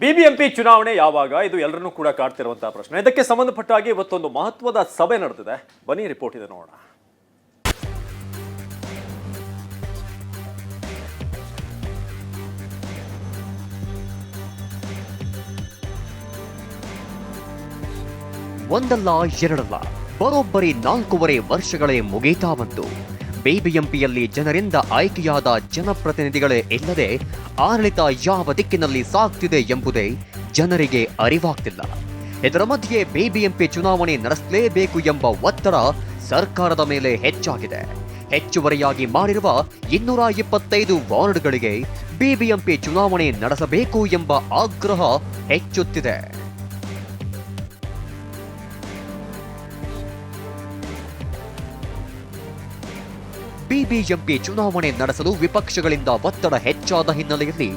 BBMP ಚುನಾವಣೆ ಯಾವಾಗ? ಇದು ಎಲ್ಲರನ್ನೂ ಕೂಡ ಕಾಡ್ತಿರುವಂತಹ ಪ್ರಶ್ನೆ. ಇದಕ್ಕೆ ಸಂಬಂಧಪಟ್ಟ ಹಾಗೆ ಇವತ್ತೊಂದು ಮಹತ್ವದ ಸಭೆ ನಡೆದಿದೆ. ಬನ್ನಿ ರಿಪೋರ್ಟ್ ಇದೆ ನೋಡೋಣ. ಒಂದಲ್ಲ ಎರಡಲ್ಲ, ಬರೋಬ್ಬರಿ ನಾಲ್ಕೂವರೆ ವರ್ಷಗಳೇ ಮುಗೀತಾ ಬಂತು. ಬಿಬಿಎಂಪಿಯಲ್ಲಿ ಜನರಿಂದ ಆಯ್ಕೆಯಾದ ಜನಪ್ರತಿನಿಧಿಗಳೇ ಇಲ್ಲದೆ ಆಡಳಿತ ಯಾವ ದಿಕ್ಕಿನಲ್ಲಿ ಸಾಗ್ತಿದೆ ಎಂಬುದೇ ಜನರಿಗೆ ಅರಿವಾಗ್ತಿಲ್ಲ. ಇದರ ಮಧ್ಯೆ ಬಿಬಿಎಂಪಿ ಚುನಾವಣೆ ನಡೆಸಲೇಬೇಕು ಎಂಬ ಒತ್ತಡ ಸರ್ಕಾರದ ಮೇಲೆ ಹೆಚ್ಚಾಗಿದೆ. ಹೆಚ್ಚುವರಿಯಾಗಿ ಮಾಡಿರುವ ಇನ್ನೂರ ಇಪ್ಪತ್ತೈದು ವಾರ್ಡ್ಗಳಿಗೆ ಬಿಬಿಎಂಪಿ ಚುನಾವಣೆ ನಡೆಸಬೇಕು ಎಂಬ ಆಗ್ರಹ ಹೆಚ್ಚುತ್ತಿದೆ. ಬಿಬಿಎಂಪಿ ಚುನಾವಣೆ ನಡೆಸಲು ವಿಪಕ್ಷಗಳಿಂದ ಒತ್ತಡ ಹೆಚ್ಚಾದ ಹಿನ್ನೆಲೆಯಲ್ಲಿ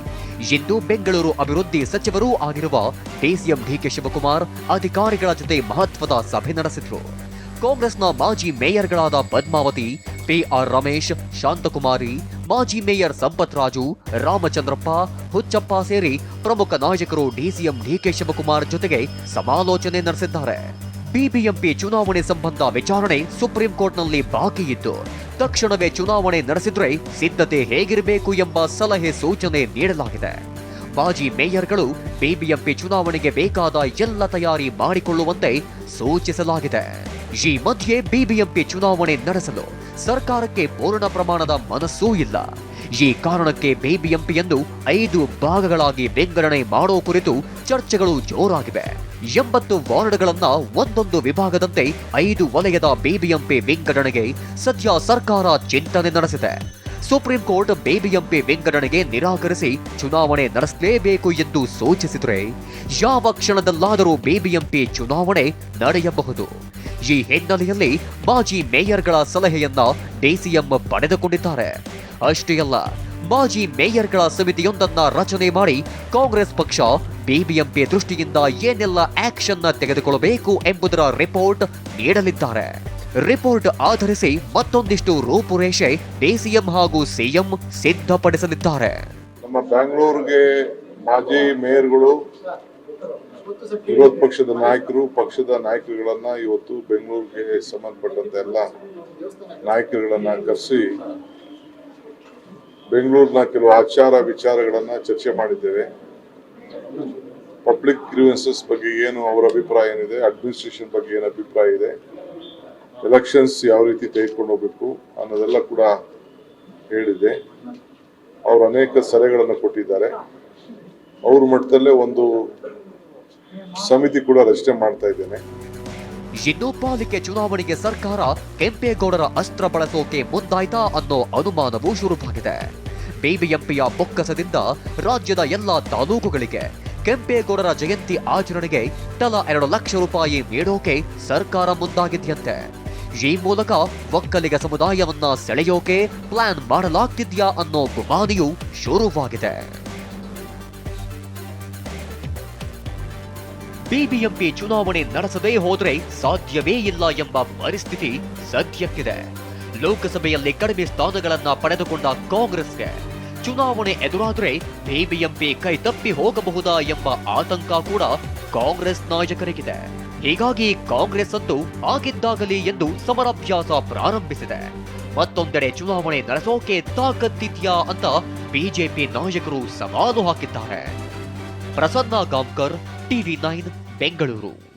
ಇಂದು ಬೆಂಗಳೂರು ಅಭಿವೃದ್ಧಿ ಸಚಿವರೂ ಆಗಿರುವ ಡಿಸಿಎಂ ಡಿಕೆ ಶಿವಕುಮಾರ್ ಅಧಿಕಾರಿಗಳ ಜೊತೆ ಮಹತ್ವದ ಸಭೆ ನಡೆಸಿದರು. ಕಾಂಗ್ರೆಸ್ನ ಮಾಜಿ ಮೇಯರ್ಗಳಾದ ಪದ್ಮಾವತಿ, ಪಿಆರ್ ರಮೇಶ್, ಶಾಂತಕುಮಾರಿ, ಮಾಜಿ ಮೇಯರ್ ಸಂಪತ್ ರಾಜು, ರಾಮಚಂದ್ರಪ್ಪ, ಹುಚ್ಚಪ್ಪ ಸೇರಿ ಪ್ರಮುಖ ನಾಯಕರು ಡಿಸಿಎಂ ಡಿಕೆ ಶಿವಕುಮಾರ್ ಜೊತೆಗೆ ಸಮಾಲೋಚನೆ ನಡೆಸಿದ್ದಾರೆ. ಬಿಬಿಎಂಪಿ ಚುನಾವಣೆ ಸಂಬಂಧ ವಿಚಾರಣೆ ಸುಪ್ರೀಂ ಕೋರ್ಟ್ನಲ್ಲಿ ಬಾಕಿ ಇತ್ತು. ತಕ್ಷಣವೇ ಚುನಾವಣೆ ನಡೆಸಿದ್ರೆ ಸಿದ್ಧತೆ ಹೇಗಿರಬೇಕು ಎಂಬ ಸಲಹೆ ಸೂಚನೆ ನೀಡಲಾಗಿದೆ. ಮಾಜಿ ಮೇಯರ್ಗಳು ಬಿಬಿಎಂಪಿ ಚುನಾವಣೆಗೆ ಬೇಕಾದ ಎಲ್ಲ ತಯಾರಿ ಮಾಡಿಕೊಳ್ಳುವಂತೆ ಸೂಚಿಸಲಾಗಿದೆ. ಈ ಮಧ್ಯೆ ಬಿಬಿಎಂಪಿ ಚುನಾವಣೆ ನಡೆಸಲು ಸರ್ಕಾರಕ್ಕೆ ಪೂರ್ಣ ಪ್ರಮಾಣದ ಮನಸ್ಸೂ ಇಲ್ಲ. ಈ ಕಾರಣಕ್ಕೆ ಬಿಬಿಎಂಪಿಯನ್ನು ಐದು ಭಾಗಗಳಾಗಿ ವಿಂಗಡಣೆ ಮಾಡೋ ಕುರಿತು ಚರ್ಚೆಗಳು ಜೋರಾಗಿವೆ. ಎಂಬತ್ತು ವಾರ್ಡ್ಗಳನ್ನ ಒಂದೊಂದು ವಿಭಾಗದಂತೆ ಐದು ವಲಯದ ಬಿಬಿಎಂಪಿ ವಿಂಗಡಣೆಗೆ ಸದ್ಯ ಸರ್ಕಾರ ಚಿಂತನೆ ನಡೆಸಿದೆ. ಸುಪ್ರೀಂ ಕೋರ್ಟ್ ಬಿಬಿಎಂಪಿ ವಿಂಗಡಣೆಗೆ ನಿರಾಕರಿಸಿ ಚುನಾವಣೆ ನಡೆಸಲೇಬೇಕು ಎಂದು ಸೂಚಿಸಿದರೆ ಯಾವ ಕ್ಷಣದಲ್ಲಾದರೂ ಬಿಬಿಎಂಪಿ ಚುನಾವಣೆ ನಡೆಯಬಹುದು. ಈ ಹಿನ್ನೆಲೆಯಲ್ಲಿ ಮಾಜಿ ಮೇಯರ್ಗಳ ಸಲಹೆಯನ್ನ ಡಿಸಿಎಂ ಪಡೆದುಕೊಂಡಿದ್ದಾರೆ. ಅಷ್ಟೇ ಅಲ್ಲ, ಮಾಜಿ ಮೇಯರ್ಗಳ ಸಮಿತಿಯೊಂದನ್ನ ರಚನೆ ಮಾಡಿ ಕಾಂಗ್ರೆಸ್ ಪಕ್ಷ ಬಿಬಿಎಂಪಿ ದೃಷ್ಟಿಯಿಂದ ಏನೆಲ್ಲ ಆಕ್ಷನ್ ತೆಗೆದುಕೊಳ್ಳಬೇಕು ಎಂಬುದರ ರಿಪೋರ್ಟ್ ನೀಡಲಿದ್ದಾರೆ. ರಿಪೋರ್ಟ್ ಆಧರಿಸಿ ಮತ್ತೊಂದಿಷ್ಟು ರೂಪುರೇಷೆ ಡಿಸಿಎಂ ಹಾಗೂ ಸಿಎಂ ಸಿದ್ಧಪಡಿಸಲಿದ್ದಾರೆ. ನಮ್ಮ ಬೆಂಗಳೂರಿಗೆ ಮಾಜಿ ಮೇಯರ್ಗಳು, ವಿರೋಧ ಪಕ್ಷದ ನಾಯಕರು, ಪಕ್ಷದ ನಾಯಕರುಗಳನ್ನ ಇವತ್ತು ಬೆಂಗಳೂರಿಗೆ ಸಂಬಂಧಪಟ್ಟಂತ ಎಲ್ಲ ನಾಯಕರುಗಳನ್ನ ಕರೆಸಿ ಬೆಂಗಳೂರಿನ ಕೆಲವು ಆಚಾರ ವಿಚಾರಗಳನ್ನ ಚರ್ಚೆ ಮಾಡಿದ್ದೇವೆ. ಪಬ್ಲಿಕ್ ಗ್ರೀವೆನ್ಸಸ್ ಬಗ್ಗೆ ಏನು ಅವರ ಅಭಿಪ್ರಾಯ ಏನಿದೆ? ಅಡ್ಮಿನಿಸ್ಟ್ರೇಷನ್ ಬಗ್ಗೆ ಏನು ಅಭಿಪ್ರಾಯ ಇದೆ? ಎಲೆಕ್ಷನ್ಸ್ ಯಾವ ರೀತಿ ತೆಗೆದುಕೊಂಡು ಹೋಗ್ಬೇಕು ಅನ್ನೋದೆಲ್ಲ ಕೂಡ ಹೇಳಿದೆ. ಅವರು ಅನೇಕ ಸಲಹೆಗಳನ್ನು ಕೊಟ್ಟಿದ್ದಾರೆ. ಅವ್ರ ಮಟ್ಟದಲ್ಲೇ ಒಂದು ಸಮಿತಿ ಕೂಡ ರಚನೆ ಮಾಡ್ತಾ ಇದ್ದೇನೆ. ಇನ್ನು ಪಾಲಿಕೆ ಚುನಾವಣೆಗೆ ಸರ್ಕಾರ ಕೆಂಪೇಗೌಡರ ಅಸ್ತ್ರ ಬಳಸೋಕೆ ಮುಂದಾಯ್ತಾ ಅನ್ನೋ ಅನುಮಾನವೂ ಶುರುವಾಗಿದೆ. ಬಿಬಿಎಂಪಿಯ ಬೊಕ್ಕಸದಿಂದ ರಾಜ್ಯದ ಎಲ್ಲಾ ತಾಲೂಕುಗಳಿಗೆ ಕೆಂಪೇಗೌಡರ ಜಯಂತಿ ಆಚರಣೆಗೆ ತಲಾ ಎರಡು ಲಕ್ಷ ರೂಪಾಯಿ ನೀಡೋಕೆ ಸರ್ಕಾರ ಮುಂದಾಗಿದೆಯಂತೆ. ಈ ಮೂಲಕ ಒಕ್ಕಲಿಗ ಸಮುದಾಯವನ್ನ ಸೆಳೆಯೋಕೆ ಪ್ಲಾನ್ ಮಾಡಲಾಗ್ತಿದ್ಯಾ ಅನ್ನೋ ಗುಮಾನಿಯು ಶುರುವಾಗಿದೆ. ಬಿಬಿಎಂಪಿ ಚುನಾವಣೆ ನಡೆಸದೇ ಹೋದರೆ ಸಾಧ್ಯವೇ ಇಲ್ಲ ಎಂಬ ಪರಿಸ್ಥಿತಿ ಸದ್ಯಕ್ಕಿದೆ. ಲೋಕಸಭೆಯಲ್ಲಿ ಕಡಿಮೆ ಸ್ಥಾನಗಳನ್ನ ಪಡೆದುಕೊಂಡ ಕಾಂಗ್ರೆಸ್ಗೆ ಚುನಾವಣೆ ಎದುರಾದರೆ ಬಿಬಿಎಂಪಿ ಕೈ ತಪ್ಪಿ ಹೋಗಬಹುದಾ ಎಂಬ ಆತಂಕ ಕೂಡ ಕಾಂಗ್ರೆಸ್ ನಾಯಕರಿಗಿದೆ. ಹೀಗಾಗಿ ಕಾಂಗ್ರೆಸ್ ಅಂತೂ ಆಗಿದ್ದಾಗಲಿ ಎಂದು ಸಮರಾಭ್ಯಾಸ ಪ್ರಾರಂಭಿಸಿದೆ. ಮತ್ತೊಂದೆಡೆ ಚುನಾವಣೆ ನಡೆಸೋಕೆ ತಾಕತ್ತಿದ್ಯಾ ಅಂತ ಬಿಜೆಪಿ ನಾಯಕರು ಸವಾಲು ಹಾಕಿದ್ದಾರೆ. Prasanna Gaonkar TV nine, Bengaluru.